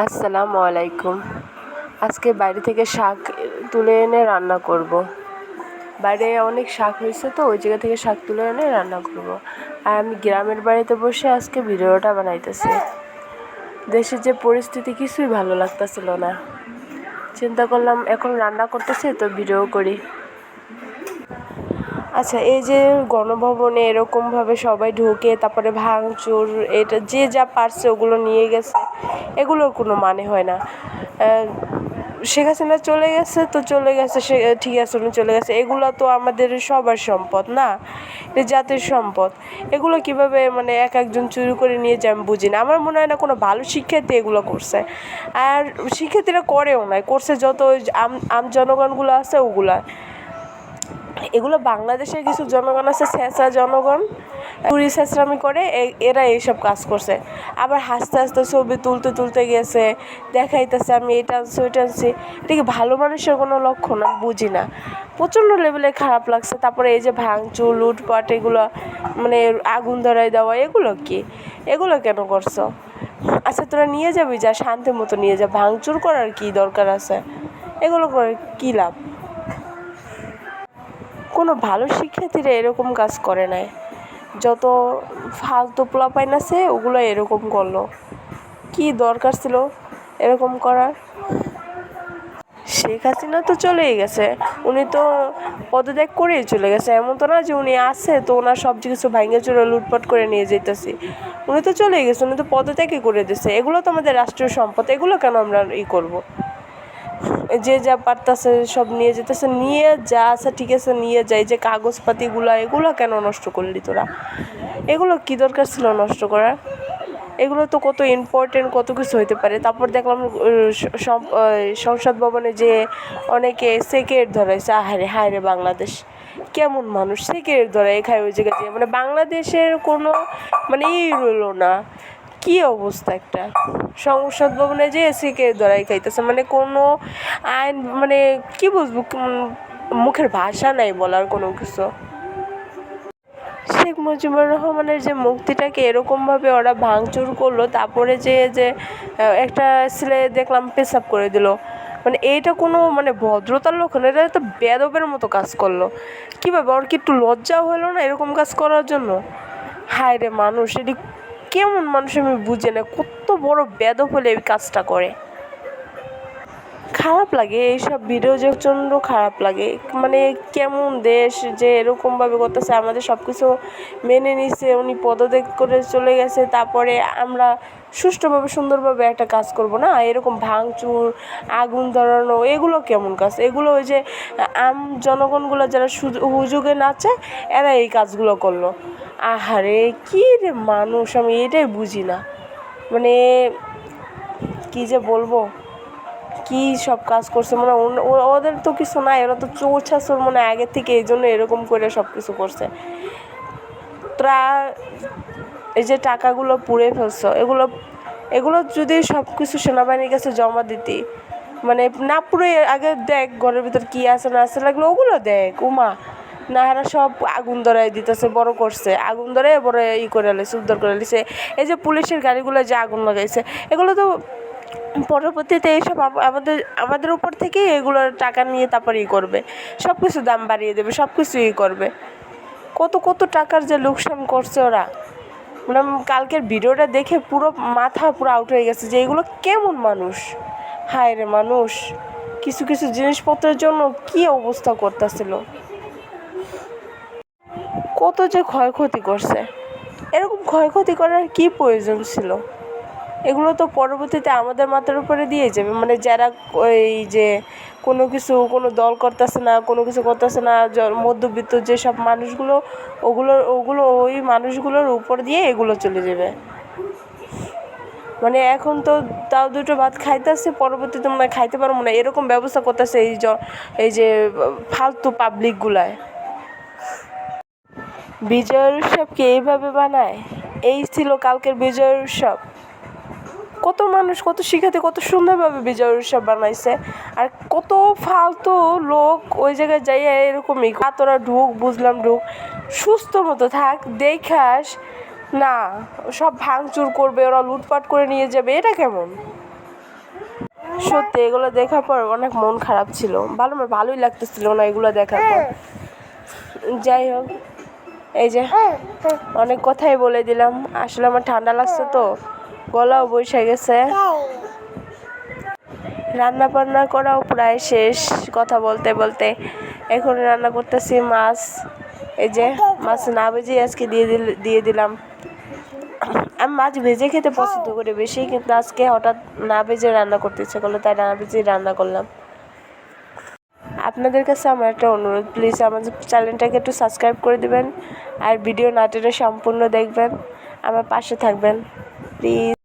আসসালামু আলাইকুম আজকে বাইরে থেকে শাক তুলে এনে রান্না করব। বাইরে অনেক শাক হয়েছে তো, ওই জায়গা থেকে শাক তুলে এনে রান্না করব। আর আমি গ্রামের বাড়িতে বসে আজকে ভিডিওটা বানাইতেছি দেশের যে পরিস্থিতি কিছুই ভালো লাগতেছিল না চিন্তা করলাম, এখন রান্না করতেছি তো ভিডিও করি আচ্ছা এই যে গণভবনে এরকমভাবে সবাই ঢুকে, তারপরে ভাঙচুর, এটা যে যা পারছে ওগুলো নিয়ে গেছে, এগুলোর কোনো মানে হয় না। শেখ হাসিনা চলে গেছে তো চলে গেছে, সে, ঠিক আছে, উনি চলে গেছে। এগুলো তো আমাদের সবার সম্পদ না? এটা জাতির সম্পদ। এগুলো কীভাবে মানে এক একজন চুরি করে নিয়ে যায় আমি বুঝি না আমার মনে হয় না কোনো ভালো শিক্ষার্থী এগুলো করছে। আর শিক্ষার্থীরা করেও না করছে যত আম জনগণগুলো আছে ওগুলা। এগুলো বাংলাদেশের কিছু জনগণ আছে ছেঁচা জনগণ। চুরি ছেঁচড়ামি করে এরা এইসব কাজ করছে। আবার হাসতে হাসতে ছবি তুলতে তুলতে গেছে, দেখাইতেছে, আমি এটা আনছি ওইটা আনছি এটা কি ভালো মানুষের কোনো লক্ষণ? আমি বুঝি না। প্রচণ্ড লেভেলে খারাপ লাগছে। তারপরে এই যে ভাঙচুর, লুটপাট, এগুলো মানে আগুন ধরাই দেওয়া, এগুলো কি? এগুলো কেন করছ? আচ্ছা তোরা নিয়ে যাবি যা শান্তি মতো নিয়ে যা। ভাঙচুর করার কি দরকার আছে? এগুলো করে কী লাভ? কোনো ভালো শিক্ষার্থীরা এরকম কাজ করে নাই। যত ফালতু পোলাপাইন আছে, ওগুলো এরকম করল। কী দরকার ছিল এরকম করার? শেখ হাসিনা তো চলেই গেছে। উনি তো পদত্যাগ করেই চলে গেছে। এমন তো না যে উনি আছে, তো ওনার সব কিছু ভাঙে চুরে লুটপাট করে নিয়ে যেতেছি উনি তো চলেই গেছে, উনি তো পদত্যাগই করে দিছে। এগুলো তো আমাদের রাষ্ট্রীয় সম্পদ, এগুলো কেন আমরা ই করব? যে যা পারতাছে সব নিয়ে যেতেছে, নিয়ে যা আছে ঠিক আছে, নিয়ে যায় যে কাগজপাতিগুলো, এগুলো কেন নষ্ট করলি তোরা? এগুলো কী দরকার ছিল নষ্ট করার? এগুলো তো কত ইম্পর্টেন্ট কত কিছু হইতে পারে। তারপর দেখলাম সংসদ ভবনে যে অনেকে সেকেট ধরাইছে। হায় রে বাংলাদেশ! কেমন মানুষ সেকেট ধরাই খায় ওই জায়গায়। মানে বাংলাদেশের কোনো মানে ই রইল না। কী অবস্থা একটা? সংসদ ভবনে যে এসিকে ধরাই খাইতেছে মানে কোনো আইন মানে কি বুঝব মুখের ভাষা নাই বলার কোনো কিছু। শেখ মুজিবুর রহমানের যে মুক্তিটাকে এরকমভাবে ওরা ভাঙচুর করল, তারপরে যে যে একটা ছেলে দেখলাম পেশাব করে দিল মানে এইটা কোনো মানে ভদ্রতার লক্ষণ, এটা তো বেদবের মতো কাজ করল। কীভাবে? ওর কি একটু লজ্জাও হলো না এরকম কাজ করার জন্য? হায় রে মানুষ, এটি কেমন মানুষ আমি বুঝি না কত বড় বেদ হলে এই কাজটা করে। খারাপ লাগে, এইসব ভিডিও যে প্রচণ্ড খারাপ লাগে। মানে কেমন দেশ যে এরকমভাবে করতেছে, আমাদের সব কিছু মেনে নিছে, উনি পদত্যাগ করে চলে গেছে, তারপরে আমরা সুষ্ঠুভাবে, সুন্দরভাবে একটা কাজ করব না? এরকম ভাঙচুর, আগুন ধরানো, এগুলো কেমন কাজ? এগুলো ওই যে, আম জনগণগুলো যারা সুযোগে নাচে, এরা এই কাজগুলো করল। আহারে, কী রে মানুষ, আমি এটাই বুঝি না। মানে কী যে বলব? কী সব কাজ করছে মানে ওদের তো কিছু নাই, ওরা তো চোর ছাচোর মানে আগের থেকে এই জন্য এরকম করে সব কিছু করছে। তোরা, এই যে টাকাগুলো পুড়ে ফেলছো, এগুলো এগুলো যদি সব কিছু সেনাবাহিনীর কাছে জমা দিতি মানে না পুরো আগে দেখ ঘরের ভিতর কী আছে না আছে, লাগল ওগুলো দেখ, উমা। না হারা সব আগুন ধরাই দিতেছে, বড় করছে, আগুন ধরে বড় ই করে লাইছে উদ্ধার করে লিছে এই যে পুলিশের গাড়িগুলো যে আগুন লাগাইছে, এগুলো তো পরবর্তীতে এইসব আমাদের আমাদের উপর থেকেই এগুলোর টাকা নিয়ে তারপর ই করবে। সব কিছু দাম বাড়িয়ে দেবে সব কিছু ই করবে। কত কত টাকার যে লোকসান করছে ওরা। মানে কালকের ভিডিওটা দেখে পুরো মাথা পুরো আউট হয়ে গেছে যে এগুলো কেমন মানুষ। হায় রে মানুষ, কিছু কিছু জিনিসপত্রের জন্য কি অবস্থা করতেছিল। কত যে ক্ষয়ক্ষতি করছে। এরকম ক্ষয়ক্ষতি করার কি প্রয়োজন ছিল? এগুলো তো পরবর্তীতে আমাদের মাথার উপরে দিয়ে যাবে। মানে যারা ওই যে কোনো কিছু, কোনো দল করতেছে না, কোনো কিছু করতেছে না মধ্যবিত্ত যেসব মানুষগুলো ওগুলোর ওগুলো ওই মানুষগুলোর উপর দিয়ে এগুলো চলে যাবে। মানে এখন তো তাও দুটো ভাত খাইতেছে, পরবর্তীতে মানে খাইতে পারব না। এরকম ব্যবস্থা করতেছে এই জ, এই যে, ফালতু পাবলিকগুলায় বিজয়ের উৎসবকে এইভাবে বানায়। এই ছিল কালকের বিজয়ের উৎসব। কত মানুষ কত শিখাতে কত সুন্দরভাবে বিজয় উৎসব বানাইছে। আর কত ফালতু লোক ওই জায়গায় যাইয়া এরকমই তোরা ঢুক, বুঝলাম ঢুক, সুস্থ মতো থাক, দেখাস, না, সব ভাঙচুর করবে, ওরা লুটপাট করে নিয়ে যাবে, এটা কেমন? সত্যি, এগুলো দেখার পর অনেক মন খারাপ ছিল। ভালো আমার ভালোই লাগতেছিল না এগুলো দেখার পর। যাই হোক, এই যে, অনেক কথাই বলে দিলাম। আসলে আমার ঠান্ডা লাগছে তো। গলাও বসে গেছে। রান্না বান্না করাও প্রায় শেষ, কথা বলতে বলতে। এখন রান্না করতেছি মাছ। এই যে, মাছ না ভেজে আজকে দিয়ে দিল, দিয়ে দিলাম। আমি মাছ ভেজে খেতে পছন্দ করি বেশি, কিন্তু আজকে হঠাৎ না ভেজে রান্না করতে ইচ্ছে করল, তাই না ভেজেই রান্না করলাম। আপনাদের কাছে আমার একটা অনুরোধ প্লিজ আমাদের চ্যানেলটাকে একটু সাবস্ক্রাইব করে দেবেন, আর ভিডিও না সম্পূর্ণ দেখবেন, আমার পাশে থাকবেন। প্লিজ